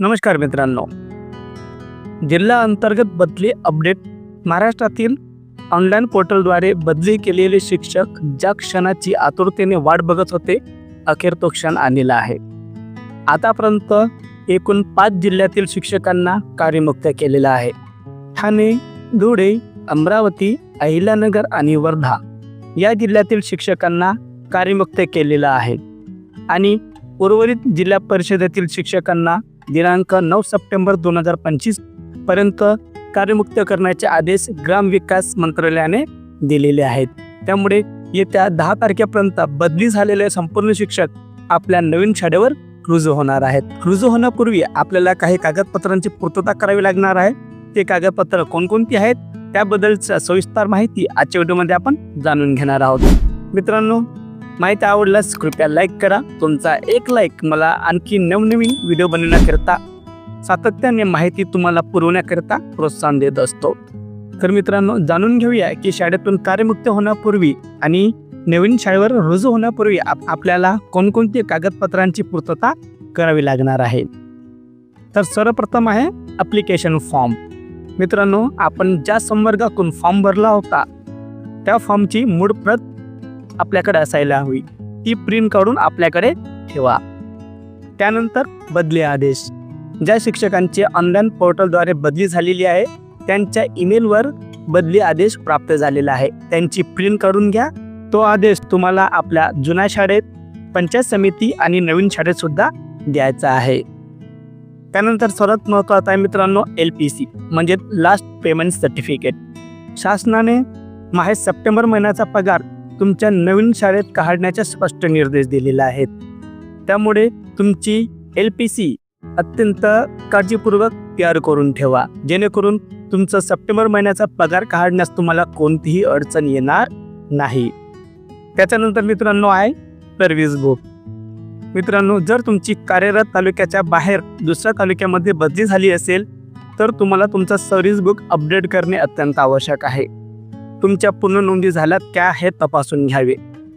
नमस्कार मित्रांनो. जिल्हा अंतर्गत बदली अपडेट. महाराष्ट्रातील ऑनलाईन पोर्टलद्वारे बदली केलेले शिक्षक ज्या क्षणाची आतुरतेने वाट बघत होते अखेर तो क्षण आलेला आहे. आतापर्यंत एकूण पाच जिल्ह्यातील शिक्षकांना कार्यमुक्त केलेलं आहे. ठाणे धुळे अमरावती अहिल्यानगर आणि वर्धा या जिल्ह्यातील शिक्षकांना कार्यमुक्त केलेलं आहे. आणि उर्वरित जिल्हा परिषदेतील शिक्षकांना दिनांक नऊ सप्टेंबर दोन हजार पंचवीसपर्यंत कार्यमुक्त करण्याचे आदेश ग्रामविकास मंत्रालयाने दिलेले आहेत. त्यामुळे येत्या दहा तारखेपर्यंत बदली झालेले संपूर्ण शिक्षक आपल्या नवीन शाळेवर रुजू होणार आहेत. रुजू होण्यापूर्वी आपल्याला काही कागदपत्रांची पूर्तता करावी लागणार आहे. ते कागदपत्र कोणकोणती आहेत त्याबद्दलची सविस्तर माहिती आजच्या व्हिडिओमध्ये आपण जाणून घेणार आहोत. मित्रांनो माहिती आवडल्यास कृपया लाईक करा. तुमचा एक लाईक मला आणखी नवनवीन व्हिडिओ बनवण्याकरिता सातत्याने माहिती तुम्हाला पुरवण्याकरिता प्रोत्साहन देत असतो. तर मित्रांनो जाणून घेऊया की शाळेतून कार्यमुक्त होण्यापूर्वी आणि नवीन शाळेवर रुजू होण्यापूर्वी आप आपल्याला कोणकोणती कागदपत्रांची पूर्तता करावी लागणार आहे? तर सर्वप्रथम आहे अप्लिकेशन फॉर्म मित्रांनो आपण ज्या संवर्गातून फॉर्म भरला होता त्या फॉर्मची मूळ प्रत आपल्याकडे असायला हवी. ती प्रिंट काढून आपल्याकडे ठेवा. त्यानंतर बदली आदेश. ज्या शिक्षकांची ऑनलाईन पोर्टलद्वारे बदली झालेली आहे त्यांच्या ईमेलवर बदली आदेश प्राप्त झालेला आहे. त्यांची प्रिंट काढून घ्या. तो आदेश तुम्हाला आपल्या जुन्या शाळेत पंचायत समिती आणि नवीन शाळेत सुद्धा द्यायचा आहे. त्यानंतर सर्वात महत्त्वाचा आहे मित्रांनो एल पी सी म्हणजे लास्ट पेमेंट सर्टिफिकेट शासनाने माहे सप्टेंबर महिन्याचा पगार तुमच्या नवीन शाळेत काढण्याचे स्पष्ट निर्देश दिलेले आहेत. त्यामुळे तुमची एल पी सी अत्यंत काळजीपूर्वक तयार करून ठेवा. जेणेकरून तुमचं सप्टेंबर महिन्याचा पगार काढण्यास तुम्हाला कोणतीही अडचण येणार नाही. त्याच्यानंतर मित्रांनो आहे सर्व्हिस बुक मित्रांनो जर तुमची कार्यरत तालुक्याच्या बाहेर दुसऱ्या तालुक्यामध्ये बदली झाली असेल तर तुम्हाला तुमचा सर्व्हिस बुक अपडेट करणे अत्यंत आवश्यक आहे. तुमच्या पूर्ण नोंदी झाल्यात क्या हे तपासून घ्यावे.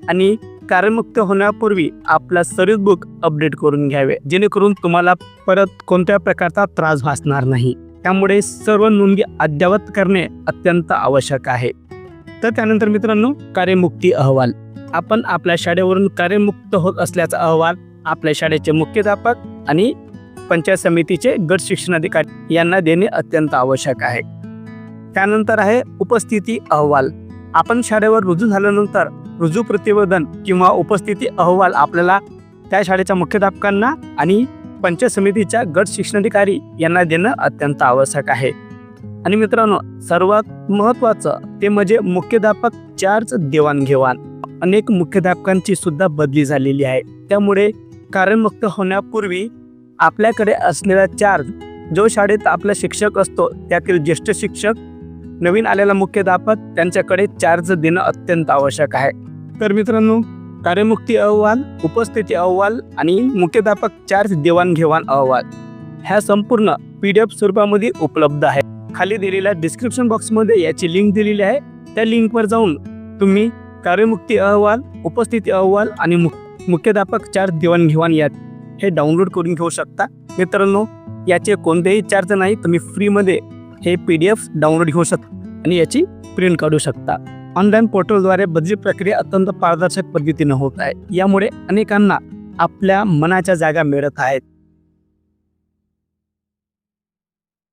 आणि कार्यमुक्त होण्यापूर्वी आपला सर्विस बुक अपडेट करून घ्यावे. जेणेकरून तुम्हाला परत कोणत्या प्रकारचा त्रास भासणार नाही. त्यामुळे सर्व नोंदी अद्ययावत करणे अत्यंत आवश्यक आहे. तर त्यानंतर मित्रांनो कार्यमुक्ती अहवाल. आपण आपल्या शाळेवरून कार्यमुक्त होत असल्याचा अहवाल आपल्या शाळेचे मुख्याध्यापक आणि पंचायत समितीचे गट शिक्षणाधिकारी यांना देणे अत्यंत आवश्यक आहे. त्यानंतर आहे उपस्थिती अहवाल. आपण शाळेवर रुजू झाल्यानंतर रुजू प्रतिवेदन किंवा उपस्थिती अहवाल आपल्याला त्या शाळेच्या मुख्याध्यापकांना आणि पंचायत समितीच्या गट शिक्षणाधिकारी यांना देणं अत्यंत आवश्यक आहे. आणि मित्रांनो सर्वात महत्त्वाचं ते म्हणजे मुख्याध्यापक चार्ज देवाणघेवाण. अनेक मुख्याध्यापकांची सुद्धा बदली झालेली आहे. त्यामुळे कार्यमुक्त होण्यापूर्वी आपल्याकडे असलेला चार्ज जो शाळेत आपला शिक्षक असतो त्यातील ज्येष्ठ शिक्षक नवीन आलेला मुख्याध्यापक त्यांच्याकडे चार्ज देणं अत्यंत आवश्यक आहे. तर मित्रांनो कार्यमुक्ती अहवाल उपस्थिती अहवाल आणि मुख्याध्यापक चार्ज देवाणघेवाण अहवाल ह्या संपूर्ण पी डी एफ स्वरूपामध्ये उपलब्ध आहे. खाली दिलेल्या डिस्क्रिप्शन बॉक्समध्ये याची लिंक दिलेली आहे. त्या लिंकवर जाऊन तुम्ही कार्यमुक्ती अहवाल उपस्थिती अहवाल आणि मुख मुख्याध्यापक चार्ज देवाणघेवाण यात हे डाउनलोड करून घेऊ शकता. मित्रांनो याचे कोणतेही चार्ज नाही तुम्ही फ्रीमध्ये हे पी डी एफ डाउनलोड घेऊ शकता आणि याची प्रिंट काढू शकता. ऑनलाईन पोर्टलद्वारे बदली प्रक्रिया अत्यंत पारदर्शक पद्धतीनं होत आहे. यामुळे अनेकांना आपल्या मनाच्या जागा मिळत आहेत.